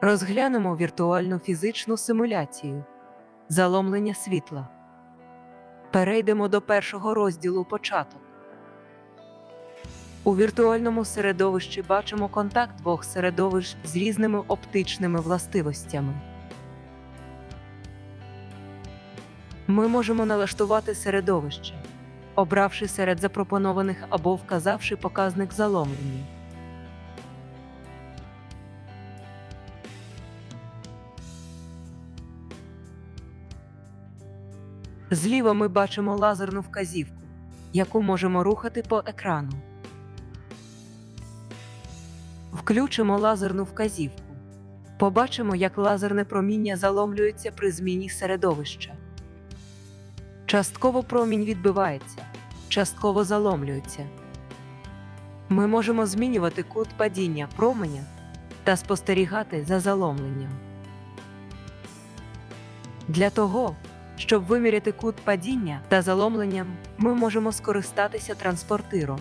Розглянемо віртуальну фізичну симуляцію заломлення світла. Перейдемо до першого розділу початок. У віртуальному середовищі бачимо контакт двох середовищ з різними оптичними властивостями. Ми можемо налаштувати середовище, обравши серед запропонованих або вказавши показник заломлення. Зліва ми бачимо лазерну вказівку, яку можемо рухати по екрану. Включимо лазерну вказівку. Побачимо, як лазерне проміння заломлюється при зміні середовища. Частково промінь відбивається, частково заломлюється. Ми можемо змінювати кут падіння променя та спостерігати за заломленням. Для того, щоб виміряти кут падіння та заломленням, ми можемо скористатися транспортиром.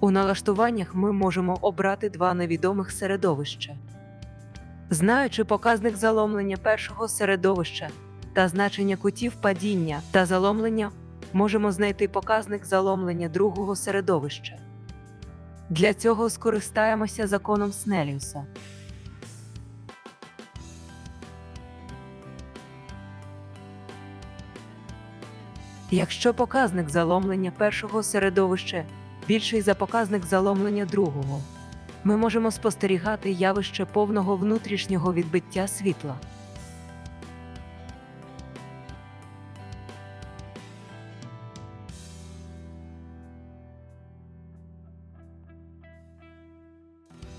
У налаштуваннях ми можемо обрати два невідомих середовища. Знаючи показник заломлення першого середовища та значення кутів падіння та заломлення, можемо знайти показник заломлення другого середовища. Для цього скористаємося законом Снеліуса. Якщо показник заломлення першого середовища більший за показник заломлення другого, ми можемо спостерігати явище повного внутрішнього відбиття світла.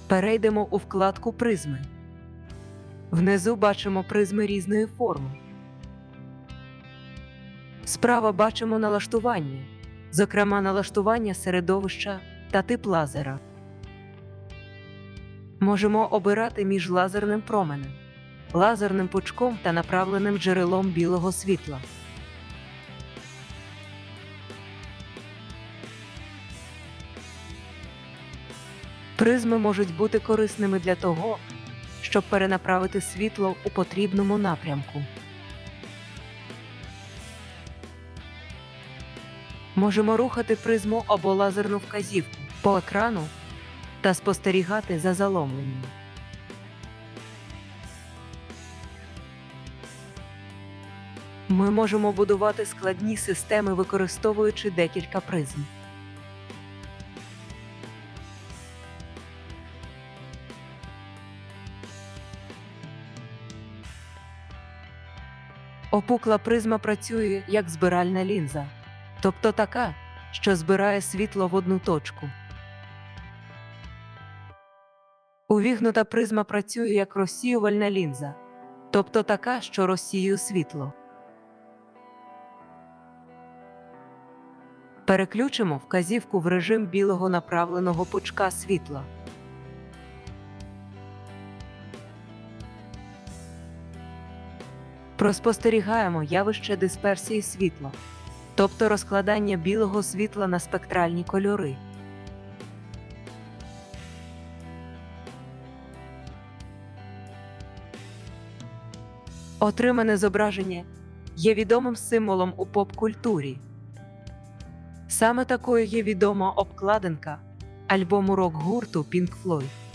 Перейдемо у вкладку призми. Внизу бачимо призми різної форми. Справа бачимо налаштування, зокрема налаштування середовища та тип лазера. Можемо обирати між лазерним променем, лазерним пучком та направленим джерелом білого світла. Призми можуть бути корисними для того, щоб перенаправити світло у потрібному напрямку. Можемо рухати призму або лазерну вказівку по екрану та спостерігати за заломленням. Ми можемо будувати складні системи, використовуючи декілька призм. Опукла призма працює як збиральна лінза, тобто така, що збирає світло в одну точку. Увігнута призма працює як розсіювальна лінза, тобто така, що розсіює світло. Переключимо вказівку в режим білого направленого пучка світла. Проспостерігаємо явище дисперсії світла, тобто розкладання білого світла на спектральні кольори. Отримане зображення є відомим символом у поп-культурі. Саме такою є відома обкладинка альбому рок-гурту Pink Floyd.